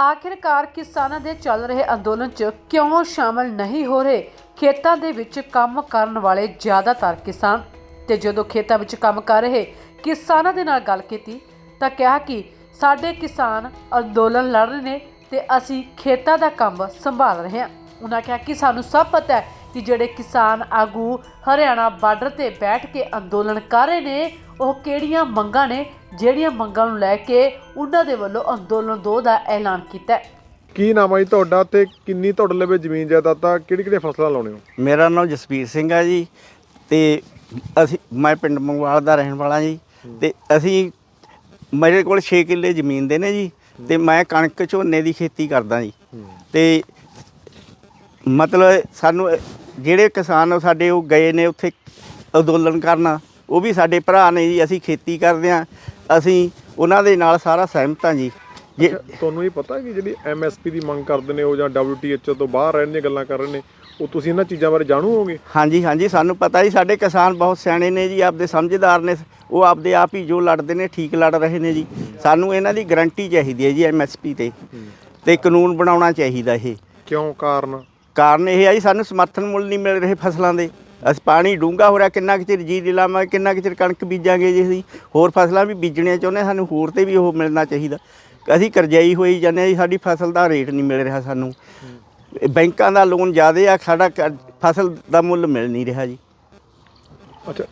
ਆਖਿਰਕਾਰ ਕਿਸਾਨਾਂ ਦੇ ਚੱਲ ਰਹੇ ਅੰਦੋਲਨ 'ਚ ਕਿਉਂ ਸ਼ਾਮਲ ਨਹੀਂ ਹੋ ਰਹੇ? ਖੇਤਾਂ ਦੇ ਵਿੱਚ ਕੰਮ ਕਰਨ ਵਾਲੇ ਜ਼ਿਆਦਾਤਰ ਕਿਸਾਨ। ਤੇ ਜਦੋਂ ਖੇਤਾਂ ਵਿੱਚ ਕੰਮ ਕਰ ਰਹੇ ਕਿਸਾਨਾਂ ਦੇ ਨਾਲ ਗੱਲ ਕੀਤੀ, ਤਾਂ ਕਿਹਾ ਕਿ ਸਾਡੇ ਕਿਸਾਨ ਅੰਦੋਲਨ ਲੜ ਰਹੇ ਨੇ ਤੇ ਅਸੀਂ ਖੇਤਾਂ ਦਾ ਕੰਮ ਸੰਭਾਲ ਰਹੇ ਹਾਂ। ਉਹਨਾਂ ਕਿਹਾ ਕਿ ਸਾਨੂੰ ਸਭ ਪਤਾ ਹੈ ਕਿ ਜਿਹੜੇ ਕਿਸਾਨ ਆਗੂ ਹਰਿਆਣਾ ਬਾਰਡਰ ਤੇ ਬੈਠ ਕੇ ਅੰਦੋਲਨ ਕਰ ਰਹੇ ਨੇ, ਉਹ ਕਿਹੜੀਆਂ ਮੰਗਾਂ ਨੇ ਜਿਹੜੀਆਂ ਮੰਗਾਂ ਨੂੰ ਲੈ ਕੇ ਉਹਨਾਂ ਦੇ ਵੱਲੋਂ ਅੰਦੋਲਨ 2 ਦਾ ਐਲਾਨ ਕੀਤਾ ਹੈ। ਕੀ ਨਾਮ ਹੈ ਜੀ ਤੁਹਾਡਾ ਤੇ ਕਿੰਨੀ ਤੁਹਾਡੇ ਲਵੇ ਜ਼ਮੀਨ ਜਾਇਦਾਦ ਤਾਂ ਕਿਹੜੀ ਕਿਹੜੀ ਫਸਲਾਂ ਲਾਉਣੇ ਹੋ ਮੇਰਾ ਨਾਮ ਜਸਪੀਰ ਸਿੰਘ ਹੈ ਜੀ ਤੇ ਅਸੀਂ ਮੈਂ ਪਿੰਡ ਮੰਗਵਾਲ ਦਾ ਰਹਿਣ ਵਾਲਾ ਜੀ ਤੇ ਅਸੀਂ ਮੇਰੇ ਕੋਲ 6 ਕਿੱਲੇ ਜ਼ਮੀਨ ਦੇ ਨੇ ਜੀ ਤੇ ਮੈਂ ਕਣਕ ਝੋਨੇ ਦੀ ਖੇਤੀ ਕਰਦਾ ਜੀ। ਤੇ ਮਤਲਬ ਸਾਨੂੰ ਜਿਹੜੇ ਕਿਸਾਨ ਉਹ ਸਾਡੇ ਉਹ ਗਏ ਨੇ ਉੱਥੇ ਅੰਦੋਲਨ ਕਰਨ ਉਹ ਵੀ ਸਾਡੇ ਭਰਾ ਨੇ ਜੀ ਅਸੀਂ ਖੇਤੀ ਕਰਦੇ ਆ। ਅਸੀਂ ਉਹਨਾਂ ਦੇ ਨਾਲ ਸਾਰਾ ਸਹਿਮਤ ਹਾਂ ਜੀ। ਜੇ ਤੁਹਾਨੂੰ ਇਹ ਪਤਾ ਕਿ ਜਿਹੜੀ ਐਮਐਸਪੀ ਦੀ ਮੰਗ ਕਰਦੇ ਨੇ ਉਹ ਜਾਂ WTO ਤੋਂ ਬਾਹਰ ਰਹਿਣ ਦੀਆਂ ਗੱਲਾਂ ਕਰ ਰਹੇ ਨੇ ਉਹ ਤੁਸੀਂ ਇਹਨਾਂ ਚੀਜ਼ਾਂ ਬਾਰੇ ਜਾਣੂ ਹੋਗੇ ਹਾਂਜੀ ਹਾਂਜੀ ਸਾਨੂੰ ਪਤਾ ਜੀ ਸਾਡੇ ਕਿਸਾਨ ਬਹੁਤ ਸਿਆਣੇ ਨੇ ਜੀ ਆਪਦੇ ਸਮਝਦਾਰ ਨੇ ਉਹ ਆਪਦੇ ਆਪ ਹੀ ਜੋ ਲੜਦੇ ਨੇ ਠੀਕ ਲੜ ਰਹੇ ਨੇ ਜੀ। ਸਾਨੂੰ ਇਹਨਾਂ ਦੀ ਗਰੰਟੀ ਚਾਹੀਦੀ ਹੈ ਜੀ ਐਮਐਸਪੀ ਤੇ। ਤੇ ਕਾਨੂੰਨ ਬਣਾਉਣਾ ਚਾਹੀਦਾ ਇਹ। ਕਿਉਂ ਕਾਰਨ? ਕਾਰਨ ਇਹ ਹੈ ਜੀ ਸਾਨੂੰ ਸਮਰਥਨ ਮੁੱਲ ਨਹੀਂ ਮਿਲ ਰਹੇ ਫਸਲਾਂ ਦੇ। ਅਸੀਂ ਪਾਣੀ ਡੂੰਘਾ ਹੋ ਰਿਹਾ ਕਿੰਨਾ ਕੁ ਚਿਰ ਜੀਰੀ ਲਾਵਾਂਗੇ ਕਿੰਨਾ ਕੁ ਚਿਰ ਕਣਕ ਬੀਜਾਂਗੇ ਜੀ ਅਸੀਂ। ਹੋਰ ਫਸਲਾਂ ਵੀ ਬੀਜਣੀਆਂ ਚਾਹੁੰਦੇ ਸਾਨੂੰ ਹੋਰ ਤੇ ਵੀ ਉਹ ਮਿਲਣਾ ਚਾਹੀਦਾ। ਅਸੀਂ ਕਰਜ਼ਾਈ ਹੋਈ ਜਾਂਦੇ ਜੀ ਸਾਡੀ ਫਸਲ ਦਾ ਰੇਟ ਨਹੀਂ ਮਿਲ ਰਿਹਾ ਸਾਨੂੰ। ਬੈਂਕਾਂ ਦਾ ਲੋਨ ਜ਼ਿਆਦੇ ਆ ਸਾਡਾ ਫਸਲ ਦਾ ਮੁੱਲ ਮਿਲ ਨਹੀਂ ਰਿਹਾ ਜੀ। ਅੱਛਾ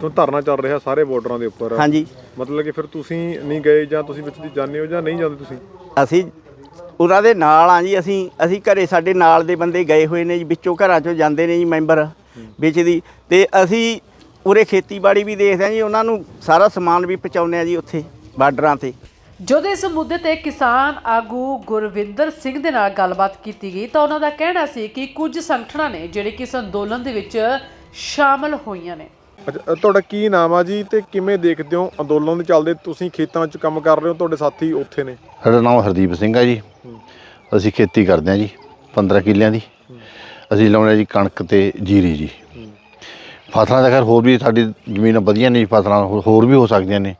ਤੋਂ ਧਰਨਾ ਚੱਲ ਰਿਹਾ ਸਾਰੇ ਬਾਰਡਰਾਂ ਦੇ ਉੱਪਰ। ਹਾਂਜੀ। ਮਤਲਬ ਕਿ ਫਿਰ ਤੁਸੀਂ ਨਹੀਂ ਗਏ ਜਾਂ ਤੁਸੀਂ ਵਿੱਚ ਦੀ ਜਾਂਦੇ ਹੋ ਜਾਂ ਨਹੀਂ ਜਾਂਦੇ ਤੁਸੀਂ? ਅਸੀਂ ਉਹਨਾਂ ਦੇ ਨਾਲ ਆ ਜੀ, ਅਸੀਂ ਅਸੀਂ ਘਰੇ ਸਾਡੇ ਨਾਲ ਦੇ ਬੰਦੇ ਗਏ ਹੋਏ ਨੇ ਜੀ, ਵਿੱਚੋਂ ਘਰਾਂ ਚੋਂ ਜਾਂਦੇ ਨੇ ਜੀ ਮੈਂਬਰ ਵਿੱਚ ਦੀ। ਤੇ ਅਸੀਂ ਉਰੇ ਖੇਤੀਬਾੜੀ ਵੀ ਦੇਖਦੇ ਹਾਂ ਜੀ, ਉਹਨਾਂ ਨੂੰ ਸਾਰਾ ਸਮਾਨ ਵੀ ਪਹੁੰਚਾਉਂਦੇ ਆ ਜੀ ਉੱਥੇ, ਬਾਰਡਰਾਂ ਤੇ। ਜਦੋਂ ਇਸ ਮੁੱਦੇ ਤੇ ਕਿਸਾਨ ਆਗੂ ਗੁਰਵਿੰਦਰ ਸਿੰਘ ਦੇ ਨਾਲ ਗੱਲਬਾਤ ਕੀਤੀ ਗਈ, ਤਾਂ ਉਹਨਾਂ ਦਾ ਕਹਿਣਾ ਸੀ ਕਿ ਕੁਝ ਸੰਗਠਨਾਂ ਨੇ, ਜਿਹੜੇ ਕਿ ਇਸ ਅੰਦੋਲਨ ਦੇ ਵਿੱਚ ਸ਼ਾਮਲ ਹੋਈਆਂ ਨੇ। ਅੱਛਾ ਤੁਹਾਡਾ ਕੀ ਨਾਮ ਆ ਜੀ ਤੇ ਕਿਵੇਂ ਦੇਖਦੇ ਹੋ ਅੰਦੋਲਨ ਦੇ ਚੱਲਦੇ? ਤੁਸੀਂ ਖੇਤਾਂ 'ਚ ਕੰਮ ਕਰ ਰਹੇ ਹੋ ਤੁਹਾਡੇ ਸਾਥੀ ਉੱਥੇ ਨੇ। ਸਾਡਾ ਨਾਮ ਹਰਦੀਪ ਸਿੰਘ ਹੈ ਜੀ। ਅਸੀਂ ਖੇਤੀ ਕਰਦੇ ਹਾਂ ਜੀ 15 ਕਿੱਲਿਆਂ ਦੀ। ਅਸੀਂ ਲਾਉਣੇ ਜੀ ਕਣਕ ਤੇ ਜੀਰੀ ਜੀ। ਫਸਲਾਂ ਦਾ ਖੈਰ ਹੋਰ ਵੀ ਸਾਡੀ ਜ਼ਮੀਨ ਵਧੀਆ ਨੇ ਜੀ ਫਸਲਾਂ ਹੋਰ- ਵੀ ਹੋ ਸਕਦੀਆਂ ਨੇ।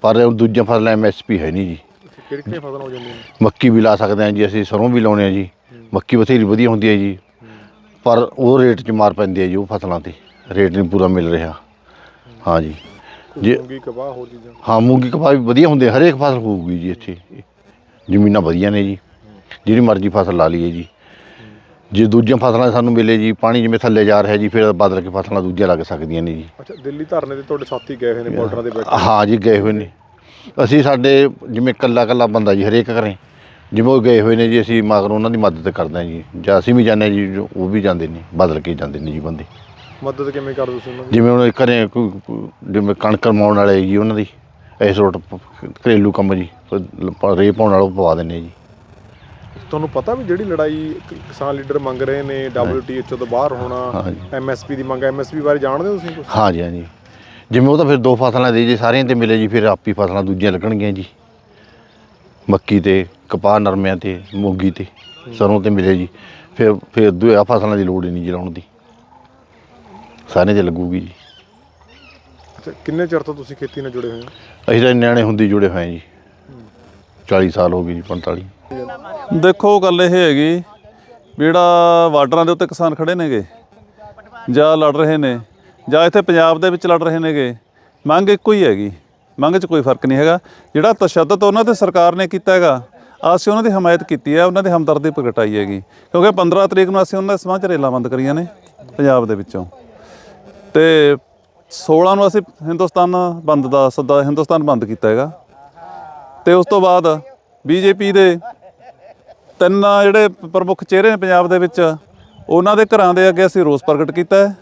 ਪਰ ਦੂਜੀਆਂ ਫਸਲਾਂ ਐਮਐਸਪੀ ਹੈ ਨਹੀਂ ਜੀ। ਕਿਹੜੀ ਕਿਹੜੀ ਫਸਲਾਂ ਹੋ ਜਾਂਦੀਆਂ ਨੇ? ਮੱਕੀ ਵੀ ਲਾ ਸਕਦੇ ਹਾਂ ਜੀ ਅਸੀਂ ਸਰੋਂ ਵੀ ਲਾਉਣੇ ਆ ਜੀ। ਮੱਕੀ ਬਥੇਰੀ ਵਧੀਆ ਹੁੰਦੀ ਹੈ ਜੀ। ਪਰ ਉਹ ਰੇਟ 'ਚ ਮਾਰ ਪੈਂਦੀ ਹੈ ਜੀ ਉਹ ਫਸਲਾਂ ਤੇ। ਰੇਟ ਨਹੀਂ ਪੂਰਾ ਮਿਲ ਰਿਹਾ। ਹਾਂ ਜੀ। ਜੇ ਮੂੰਗੀ ਕਪਾਹ ਹੋਰ ਚੀਜ਼ਾਂ? ਹਾਂ ਮੂੰਗੀ ਕਪਾਹ ਵੀ ਵਧੀਆ ਹੁੰਦੇ ਹਰੇਕ ਫਸਲ ਹੋਊਗੀ ਜੀ ਇੱਥੇ। ਜ਼ਮੀਨਾਂ ਵਧੀਆ ਨੇ ਜੀ। ਜਿਹੜੀ ਮਰਜ਼ੀ ਫਸਲ ਲਾ ਲਈਏ ਜੀ। ਜੇ ਦੂਜੀਆਂ ਫਸਲਾਂ ਸਾਨੂੰ ਮਿਲੇ ਜੀ ਪਾਣੀ ਜਿਵੇਂ ਥੱਲੇ ਜਾ ਰਿਹਾ ਜੀ ਫਿਰ ਬਦਲ ਕੇ ਫਸਲਾਂ ਦੂਜੀਆਂ ਲੱਗ ਸਕਦੀਆਂ ਨੇ ਜੀ। ਅੱਛਾ ਦਿੱਲੀ ਧਰਨੇ ਤੇ ਤੁਹਾਡੇ ਸਾਥੀ ਗਏ ਹੋਏ ਨੇ ਬਾਰਡਰਾਂ ਦੇ ਬੈਠੇ। ਹਾਂ ਜੀ ਗਏ ਹੋਏ ਨੇ। ਅਸੀਂ ਸਾਡੇ ਜਿਵੇਂ ਕੱਲਾ ਕੱਲਾ ਬੰਦਾ ਜੀ ਹਰੇਕ ਘਰੇ। ਜਿਵੇਂ ਉਹ ਗਏ ਹੋਏ ਨੇ ਜੀ ਅਸੀਂ ਮਗਰ ਉਹਨਾਂ ਦੀ ਮਦਦ ਕਰਦੇ ਹਾਂ ਜੀ। ਜਾਂ ਅਸੀਂ ਵੀ ਜਾਂਦੇ ਜੋ ਉਹ ਵੀ ਜਾਂਦੇ ਨੇ ਬਦਲ ਕੇ ਜਾਂਦੇ ਨੇ ਜੀ ਬੰਦੇ। ਮਦਦ ਕਿਵੇਂ ਕਰਦੇ ਤੁਸੀਂ ਉਹਨਾਂ ਦੀ? ਜਿਵੇਂ ਉਹਨਾਂ ਦੇ ਘਰੇ ਕੋਈ ਕੋਈ ਜਿਵੇਂ ਕਣਕ ਰਮਾਉਣ ਵਾਲੇ ਜੀ ਉਹਨਾਂ ਦੀ ਇਸ ਰੋਟ ਘਰੇਲੂ ਕੰਮ ਜੀ ਕੋਈ ਰੇ ਪਾਉਣ ਵਾਲਾ ਉਹ ਪਵਾ ਦਿੰਦੇ ਜੀ। ਤੁਹਾਨੂੰ ਪਤਾ ਵੀ ਜਿਹੜੀ ਲੜਾਈ ਕ- ਕਿਸਾਨ ਲੀਡਰ ਮੰਗ ਰਹੇ ਨੇ WTO ਤੋਂ ਬਾਹਰ ਹੋਣਾ ਹਾਂਜੀ। MSP ਦੀ ਮੰਗ ਐਮਐਸਪੀ ਬਾਰੇ ਜਾਣਦੇ ਹੋ ਤੁਸੀਂ ਕੁਛ? ਹਾਂ ਜੀ ਹਾਂ ਜੀ। ਜਿਵੇਂ ਉਹ ਤਾਂ ਫਿਰ ਦੋ ਫਸਲਾਂ ਦੇ ਜੇ ਸਾਰਿਆਂ ਤੇ ਮਿਲੇ ਜੀ ਫਿਰ ਆਪੀ ਫਸਲਾਂ ਦੂਜੀਆਂ ਲੱਗਣਗੀਆਂ ਜੀ। ਮੱਕੀ ਤੇ ਕਪਾਹ ਨਰਮਿਆਂ ਤੇ ਮੂੰਗੀ ਤੇ ਸਰੋਂ ਤੇ ਮਿਲੇ ਜੀ। ਫਿਰ ਫਿਰ ਦੂਆ ਫਸਲਾਂ ਦੀ ਲੋੜ ਹੀ ਨਹੀਂ ਜੀ ਲਾਉਣ ਦੀ। ਸਾਰਿਆਂ ਤੇ ਲੱਗੂਗੀ ਜੀ। ਅੱਛਾ ਕਿੰਨੇ ਚਿਰ ਤੋਂ ਤੁਸੀਂ ਖੇਤੀ ਨਾਲ ਜੁੜੇ ਹੋਏ ਹੋ? ਅਸੀਂ ਤਾਂ ਨਿਆਣੇ ਹੁੰਦੀ ਜੁੜੇ ਹੋਏ ਹਾਂ ਜੀ। 40 ਸਾਲ ਹੋ ਗਏ ਜੀ 45 ਦੇਖੋ ਗੱਲ ਇਹ ਹੈਗੀ ਵੀ ਜਿਹੜਾ ਬਾਰਡਰਾਂ ਦੇ ਉੱਤੇ ਕਿਸਾਨ ਖੜੇ ਨੇਗੇ ਜਾਂ ਲੜ ਰਹੇ ਨੇ ਜਾਂ ਇੱਥੇ ਪੰਜਾਬ ਦੇ ਵਿੱਚ ਲੜ ਰਹੇ ਨੇਗੇ ਮੰਗ ਇੱਕੋ ਹੀ ਹੈਗੀ। ਮੰਗ 'ਚ ਕੋਈ ਫ਼ਰਕ ਨਹੀਂ ਹੈਗਾ। ਜਿਹੜਾ ਤਸ਼ੱਦਦ ਉਹਨਾਂ ਤੇ ਸਰਕਾਰ ਨੇ ਕੀਤਾ ਹੈਗਾ ਅਸੀਂ ਉਹਨਾਂ ਦੀ ਹਮਾਇਤ ਕੀਤੀ ਹੈ ਉਹਨਾਂ ਦੀ ਹਮਦਰਦੀ ਪ੍ਰਗਟਾਈ ਹੈਗੀ। ਕਿਉਂਕਿ 15 ਤਰੀਕ ਨੂੰ ਅਸੀਂ ਉਹਨਾਂ ਦੇ ਸਮਾਂ 'ਚ ਰੇਲਾਂ ਬੰਦ ਕਰੀਆਂ ਨੇ ਪੰਜਾਬ ਦੇ ਵਿੱਚੋਂ। ਤੇ 16 ਨੂੰ ਅਸੀਂ ਹਿੰਦੁਸਤਾਨ ਬੰਦ ਦਾ ਸੱਦਾ ਹਿੰਦੁਸਤਾਨ ਬੰਦ ਕੀਤਾ ਹੈਗਾ। ਤੇ ਉਸ ਤੋਂ ਬਾਅਦ ਬੀਜੇਪੀ ਦੇ ਤਿੰਨ ਜਿਹੜੇ ਪ੍ਰਮੁੱਖ ਚਿਹਰੇ ਨੇ ਪੰਜਾਬ ਦੇ ਵਿੱਚ, ਉਹਨਾਂ ਦੇ ਘਰਾਂ ਦੇ ਅੱਗੇ ਅਸੀਂ ਰੋਸ ਪ੍ਰਗਟ ਕੀਤਾ ਹੈ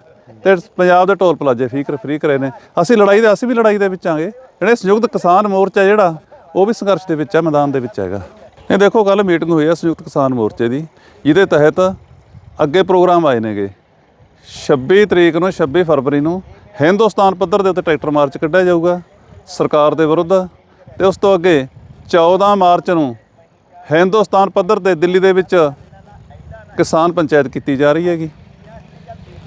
ਤੇ ਪੰਜਾਬ ਦੇ ਟੋਲ ਪਲਾਜੇ ਫ੍ਰੀ ਕਰ ਫ੍ਰੀ ਕਰੇ ਨੇ। ਅਸੀਂ ਲੜਾਈ ਦੇ ਅਸੀਂ ਵੀ ਲੜਾਈ ਦੇ ਵਿੱਚ ਆਂਗੇ। ਜਿਹੜੇ ਸੰਯੁਕਤ ਕਿਸਾਨ ਮੋਰਚਾ ਜਿਹੜਾ, ਉਹ ਵੀ ਸੰਘਰਸ਼ ਦੇ ਵਿੱਚ ਹੈ, ਮੈਦਾਨ ਦੇ ਵਿੱਚ ਹੈਗਾ। ਇਹ ਦੇਖੋ ਕੱਲ ਮੀਟਿੰਗ ਹੋਈ ਹੈ ਸੰਯੁਕਤ ਕਿਸਾਨ ਮੋਰਚੇ ਦੀ, ਜਿਹਦੇ ਤਹਿਤ ਅੱਗੇ ਪ੍ਰੋਗਰਾਮ ਆਏ ਨੇਗੇ। 26 ਤਰੀਕ ਨੂੰ 26 ਫਰਵਰੀ ਨੂੰ ਹਿੰਦੁਸਤਾਨ ਪੱਧਰ ਦੇ ਉੱਤੇ ਟਰੈਕਟਰ ਮਾਰਚ ਕੱਢਿਆ ਜਾਊਗਾ, ਸਰਕਾਰ ਦੇ ਵਿਰੁੱਧ। ਤੇ ਉਸ ਤੋਂ ਅੱਗੇ 14 ਮਾਰਚ ਨੂੰ ਹਿੰਦੁਸਤਾਨ ਪੱਧਰ ਤੇ ਦਿੱਲੀ ਦੇ ਵਿੱਚ ਕਿਸਾਨ ਪੰਚਾਇਤ ਕੀਤੀ ਜਾ ਰਹੀ ਹੈਗੀ।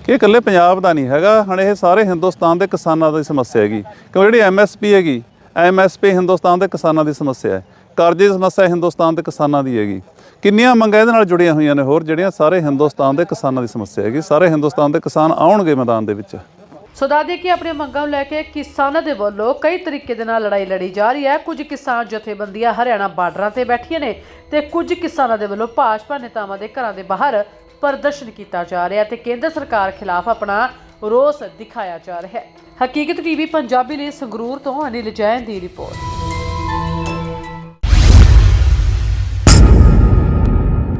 ਕਿ ਇਕੱਲੇ ਪੰਜਾਬ ਦਾ ਨਹੀਂ ਹੈਗਾ, ਹੁਣ ਇਹ ਸਾਰੇ ਹਿੰਦੁਸਤਾਨ ਦੇ ਕਿਸਾਨਾਂ ਦੀ ਸਮੱਸਿਆ ਹੈਗੀ। ਕਿਉਂ? ਜਿਹੜੀ ਐਮਐਸਪੀ ਹੈਗੀ ਐਮਐਸਪੀ ਹਿੰਦੁਸਤਾਨ ਦੇ ਕਿਸਾਨਾਂ ਦੀ ਸਮੱਸਿਆ ਹੈ। ਕਰਜ਼ੇ ਦੀ ਸਮੱਸਿਆ ਹਿੰਦੁਸਤਾਨ ਦੇ ਕਿਸਾਨਾਂ ਦੀ ਹੈਗੀ। ਕਿੰਨੀਆਂ ਮੰਗਾਂ ਇਹਦੇ ਨਾਲ ਜੁੜੀਆਂ ਹੋਈਆਂ ਨੇ ਹੋਰ, ਜਿਹੜੀਆਂ ਸਾਰੇ ਹਿੰਦੁਸਤਾਨ ਦੇ ਕਿਸਾਨਾਂ ਦੀ ਸਮੱਸਿਆ ਹੈਗੀ। ਸਾਰੇ ਹਿੰਦੁਸਤਾਨ ਦੇ ਕਿਸਾਨ ਆਉਣਗੇ ਮੈਦਾਨ ਦੇ ਵਿੱਚ। ਸੋ ਦੱਸਦੇ ਕਿ ਆਪਣੀਆਂ ਮੰਗਾਂ ਨੂੰ ਲੈ ਕੇ ਕਿਸਾਨਾਂ ਦੇ ਵੱਲੋਂ ਕਈ ਤਰੀਕੇ ਦੇ ਨਾਲ ਲੜਾਈ ਲੜੀ ਜਾ ਰਹੀ ਹੈ। ਕੁਝ ਕਿਸਾਨ ਜਥੇਬੰਦੀਆਂ ਹਰਿਆਣਾ ਬਾਰਡਰਾਂ ਤੇ ਬੈਠੀਆਂ ਨੇ ਤੇ ਕੁਝ ਕਿਸਾਨਾਂ ਦੇ ਵੱਲੋਂ ਭਾਜਪਾ ਨੇਤਾਵਾਂ ਦੇ ਘਰਾਂ ਦੇ ਬਾਹਰ ਪ੍ਰਦਰਸ਼ਨ ਕੀਤਾ ਜਾ ਰਿਹਾ ਤੇ ਕੇਂਦਰ ਸਰਕਾਰ ਖਿਲਾਫ ਆਪਣਾ ਰੋਸ ਦਿਖਾਇਆ ਜਾ ਰਿਹਾ ਹੈ। ਹਕੀਕਤ ਟੀਵੀ ਪੰਜਾਬੀ ਲਈ ਸੰਗਰੂਰ ਤੋਂ ਅਨਿਲ ਜੈਨ ਦੀ ਰਿਪੋਰਟ।